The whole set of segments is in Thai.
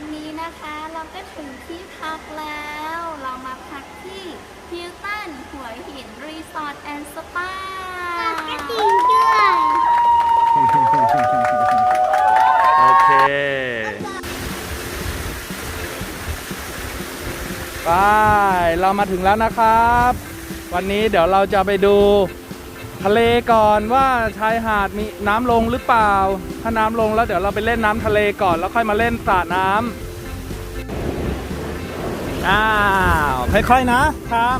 อนนี้นะคะเราก็ถึงที่พักแล้ว เรามาพักที่ฮิลตันหัวหินรีสอร์ทแอนด์สปาก็จริงด้วยโอเคไปเรามาถึงแล้วนะครับ วันนี้เดี๋ยวเราจะไปดู ทะเลก่อนว่าชายหาดมีน้ำลงหรือเปล่า ถ้าน้ำลงแล้วเดี๋ยวเราไปเล่นน้ำทะเลก่อนแล้วค่อยมาเล่นสระน้ำอ้าวค่อยๆนะครับ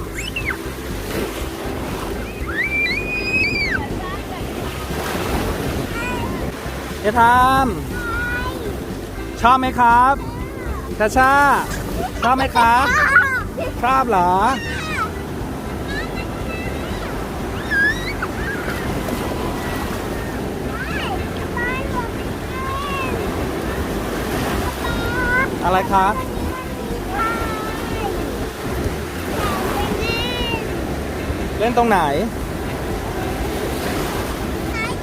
เอทามชอบไหมครับชาชาชอบไหมครับชอบเหรอ อะไรคะเล่นตรงไหน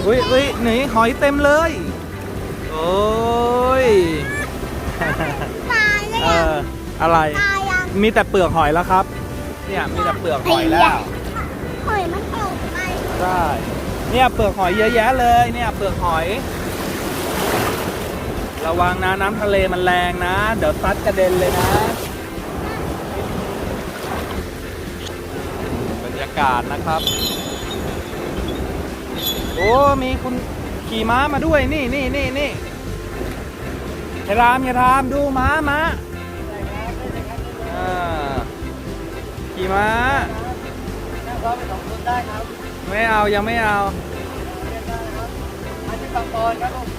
อุ้ยอุ้ยหนีหอยเต็มเลย โอ้ยตายเลยเออะออะไรตายอะมีแต่เปลือกหอยแล้วครับ เนี่ยมีแต่เปลือกหอยแล้ว หอยมันออกไป ใช่ เนี่ยเปลือกหอยเยอะแยะเลย เนี่ยเปลือกหอย ระวังนะน้ำทะเลมันแรงนะ เดี๋ยวซัดกระเด็นเลยนะ บรรยากาศนะครับ โอ้มีคุณขี่ม้ามาด้วยนี่นี่นี่นี่เฮยรามเฮยรามดูม้าม้าอ่าขี่ม้าไม่เอายังไม่เอาอันนี้บางปอนครับผม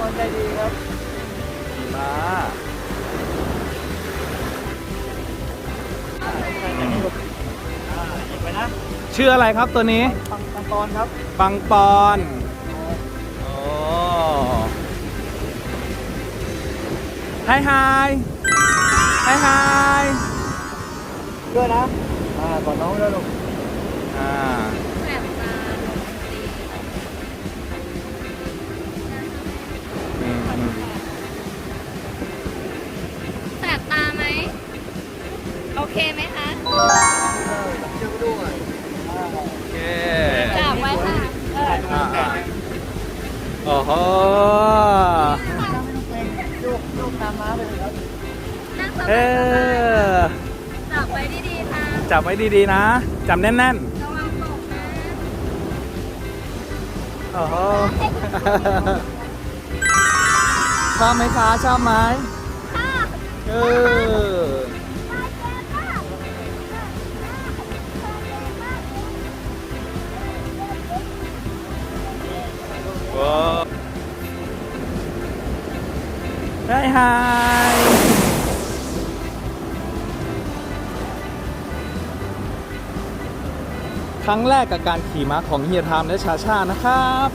บางปอนใจดีครับขี่ม้าอ่าหยิบไปนะชื่ออะไรครับตัวนี้บางบางปอนครับ ปังปอนโอ้ไฮไฮไฮไฮด้วยนะ อ่าก่อนน้องด้วยลูกอ่า ไหมคะเชื่อด้วยโอเคจับไว้ค่ะอ่าอ่าโอ้โหลูกลูกตามม้าไปเลยครับนั่งสบาเอยอๆจับไว้ดีๆค่ะจับไว้ดีๆนะจับแน่นระวังตกนะๆโอ้โหชอบไหมคะชอบไหมเออ ไฮไฮครั้งแรกกับการขี่ม้าของเฮียทามและชาชานะครับ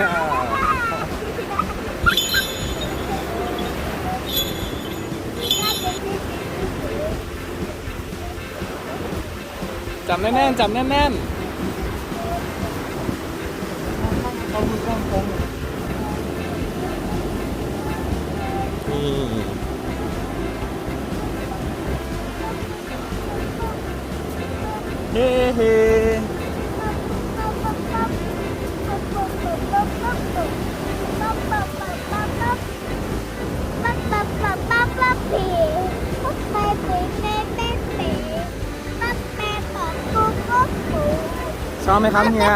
จับ แน่นๆจับแน่นๆ ไหมครับเฮีย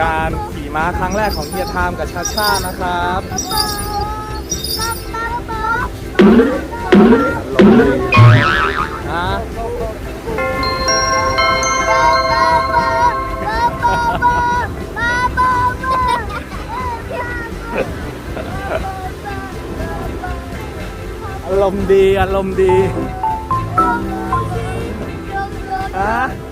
การขี่ม้าครั้งแรกของเฮียทามกับชาชานะครับ อารมณ์ดีอารมณ์ดีฮะ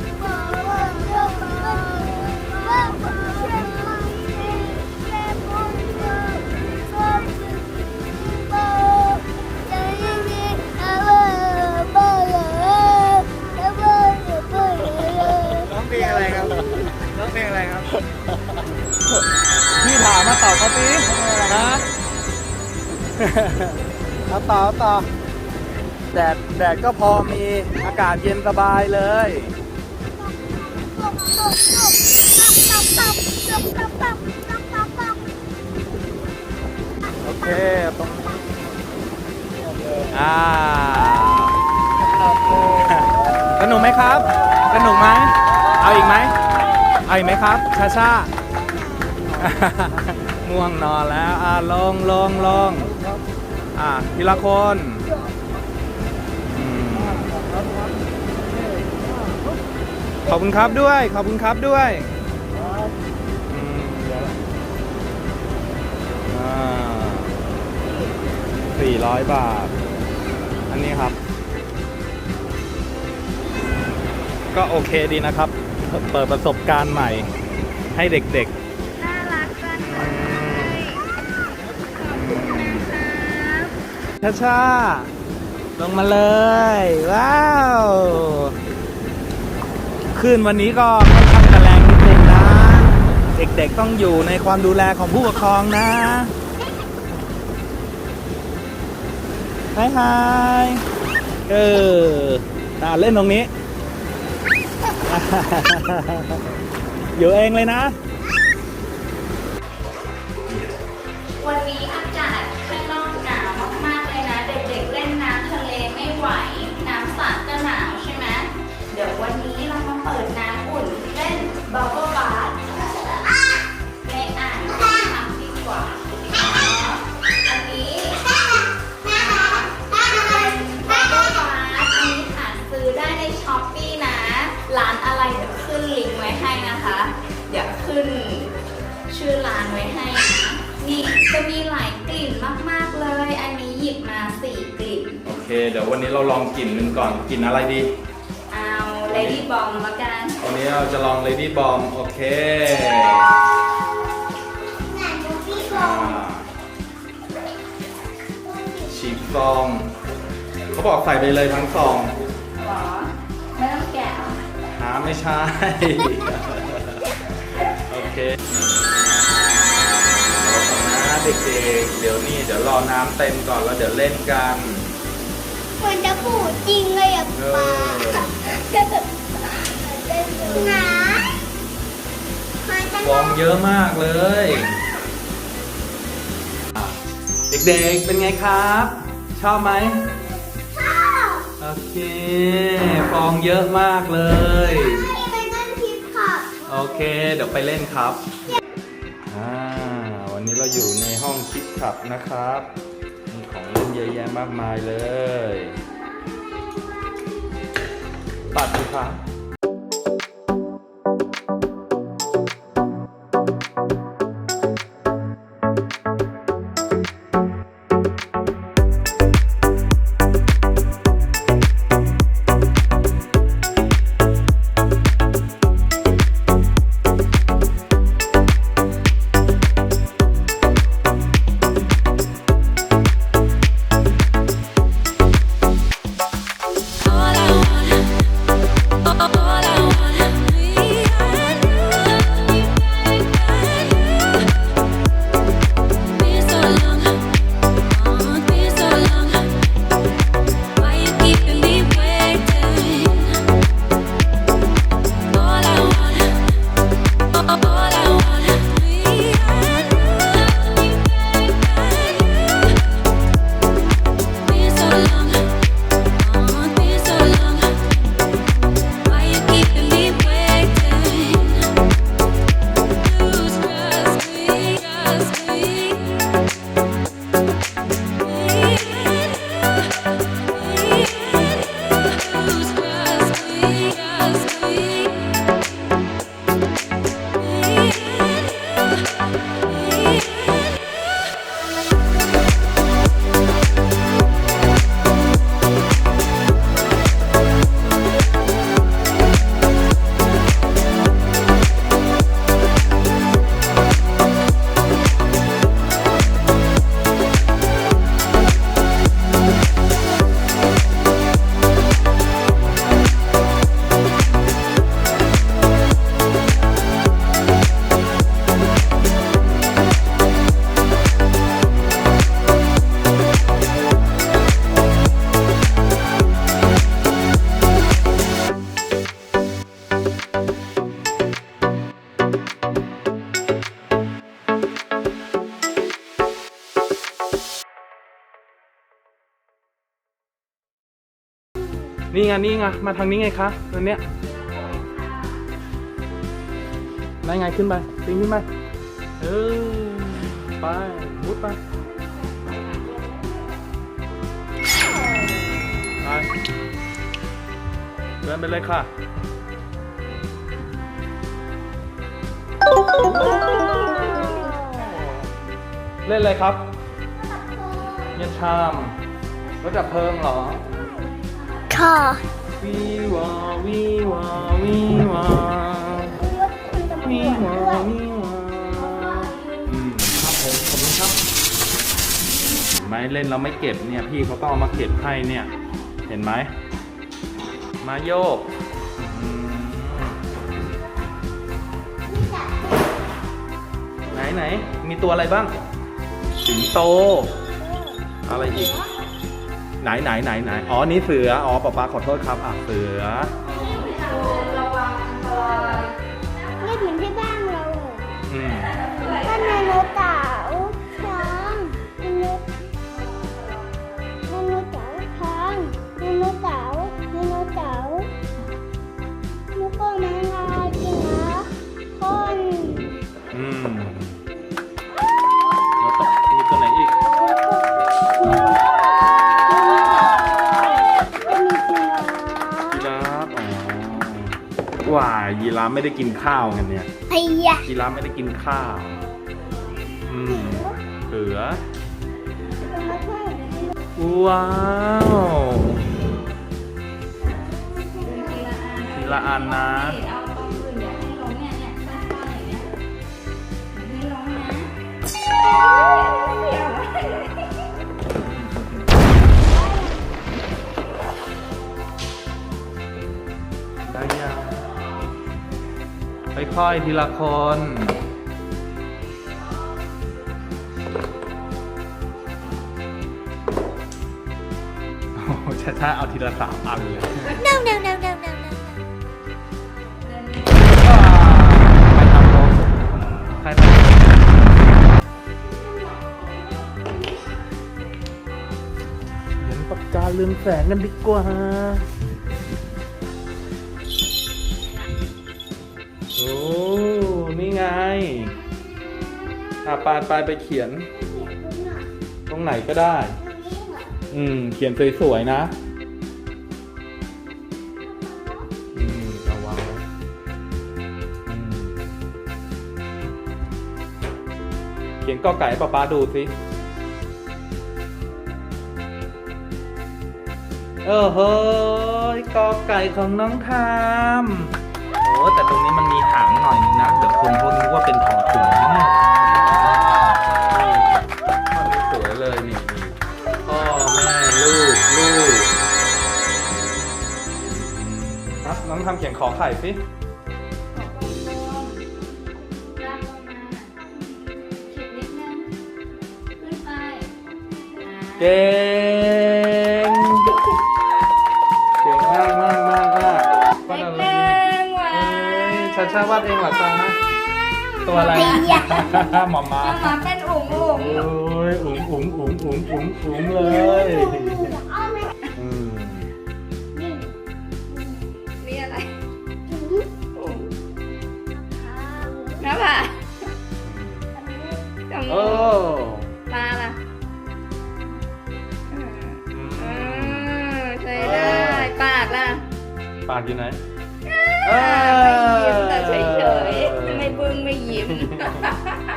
ามมาตอบเขาสิฮะเอาต่อเอาต่อแดดแดดก็พอมีอากาศเย็นสบายเลยโอเคตรงอ่าสนุกไหมครับสนุกไหมเอาอีกไหมเอาอีกไหมครับชาชา ง่วงนอนแล้วอ่าลงลงลงอ่าทีละคนขอบคุณครับด้วย ขอบคุณครับด้วยสี่ร้อยบาท อันนี้ครับ ก็โอเคดีนะครับ เปิดประสบการณ์ใหม่ให้เด็กน่ นะครับๆช้าลงมาเลย ว้าวคลื่นวันนี้ก็ค่อนข้างจะแรงนิดนึงนะ เด็กๆต้องอยู่ในความดูแลของผู้ปกครองนะฮายฮายเออตาเล่นตรงนี้ อยู่เองเลยนะ จะมีหลายกลิ่นมากๆเลย อันนี้หยิบมาสี่กลิ่น โอเค เดี๋ยววันนี้เราลองกลิ่นหนึ่งก่อนกลิ่นอะไรดี เอา Lady Bomb ละกัน วันนี้เราจะลอง Lady Bomb โอเคอ่าฉีกซอง เขาบอกใส่ไปเลยทั้งซองหรอ ไม่ต้องแกะเหรอหาไม่ใช่ โอเค เอาก่อนนะเด็กๆ เดี๋ยวนี่เดี๋ยวรอน้ำเต็มก่อนแล้วเดี๋ยวเล่นกันเหมือนจะปูดจริงเลยอะเอป้าอหนามันจะฟองเยอะมากเลยเด็กๆ เป็นไงครับ ชอบไหมชอบโอเค ฟองเยอะมากเลย ให้ไปนั่นทิพย์ค่ะ โอเค เดี๋ยวไปเล่นครับอ่าวันนี้ เราอยู่ในห้องคิดขับนะครับ มีของเล่นเยอะแยะมากมายเลยปัดดูครับ นี่ไงนี่ไงมาทางนี้ไงคะตัวเนี้ยได้ไงขึ้นไปปีนขึ้นไปเออไปมุดไปไปเดินไปเลยค่ะเล่นอะไรครับเย็นชามรถดับเพลิงเหรอ ค่ะวีวาวีวาวีวาวีวาวีวาอืมครับผมขอบคุณครับเห็นไหมเล่นเราไม่เก็บเนี่ยพี่เขาต้องเอามาเก็บให้เนี่ย เห็นไหมมาโยกไหนไหนมีตัวอะไรบ้าง สิงโต อะไรอีก ไหนไหนไหนไหนอ๋อนี่เสือ อ๋อป๊าป๊าขอโทษครับ อะเสือ ยยีราฟไม่ได้กินข้าวกันเนี่ย ไอ้ยะยีราฟไม่ได้กินข้าว อืมเสือ ว้าวทีละอันนะเอาตรงอื่นอย่าให้ล้มเนี่ยเนี่ยค่อยๆอย่างเงี้ยอย่าให้ล้มนะได้ยัง ค่อยๆทีละคนโอ้โหช้าๆเอาทีละสามอันเลย no no no no no no ไปทำโลกใครทำเห็นปากกาเรืองแสงกันดีกว่า อะปานปานไปเขียนตรงไหนก็ได้ อืม เขียนสวยๆนะ อืมเอาวางไว้อืมเขียนกอไก่ให้ป๊าป๊าดูสิ เออเฮ้ยกอไก่ของน้องทามโอ้แต่ตรงนี้มันมีหางหน่อยนึงนะ เดี๋ยวคนเขานึกว่าเป็นถอถุงนะ ทำเขียนขอไข่สิขอกลมๆลากลงมาขีดนิดนึงขึ้นไปอ่าเก่งเก่งมากมากมากมากวาดอะไรเล็กๆเอ้ว้ายชาชาวาดเองเหรอจ๊ะตัวอะไรหมอมามามาเป็นอุ๋งอุ๋งโอ้ยอุ๋งอุ๋งอุ๋งอุ๋งอุ๋งอุ๋งเลยากอยู่ไหนอ่าไม่ยิ้มแต่เฉยๆไม่บึ้งไม่ยิ้ม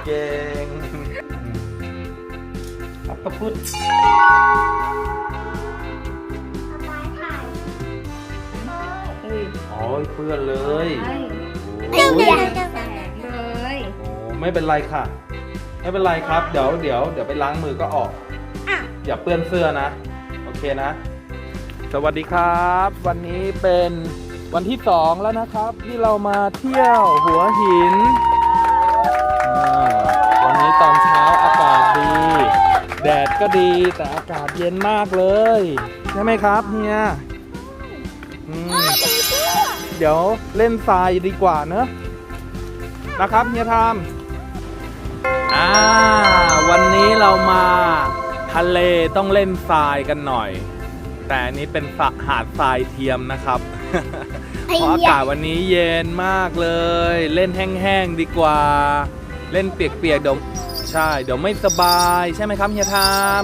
เก่งอัปปะพุทธเอาไปถ่ายอุ้ยโอ้ยเปื้อนเลยใช่โอ้ยแสงเลยโอ้ไม่เป็นไรค่ะ ไม่เป็นไรครับ เดี๋ยวเดี๋ยวเดี๋ยวไปล้างมือก็ออกอะอย่าเปื้อนเสื้อนะ โอเคนะ สวัสดีครับ วันนี้เป็นวันที่สองแล้วนะครับที่เรามาเที่ยวหัวหินอ่าวันนี้ตอนเช้าอากาศดี แดดก็ดีแต่อากาศเย็นมากเลย ใช่ไหมครับเฮียอืมเดี๋ยวเล่นทรายดีกว่าเนอะนะครับเฮียทามอ่าวันนี้เรามาทะเลต้องเล่นทรายกันหน่อย แต่อันนี้เป็นสระหาดทรายเทียมนะครับไอ้เพราะอาเหี้ยกาศวันนี้เย็นมากเลย เล่นแห้งๆดีกว่า เล่นเปียกๆเดี๋ยวใช่เดี๋ยวไม่สบายใช่ไหมครับเฮียทาม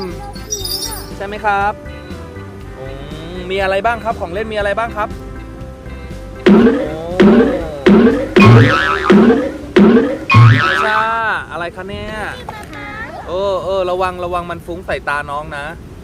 ใช่ไหมครับอืมมีอะไรบ้างครับของเล่นมีอะไรบ้างครับโอ้นิชาอะไรคะเนี่ยเออเออระวังระวังมันฟุ้งใส่ตาน้องนะไ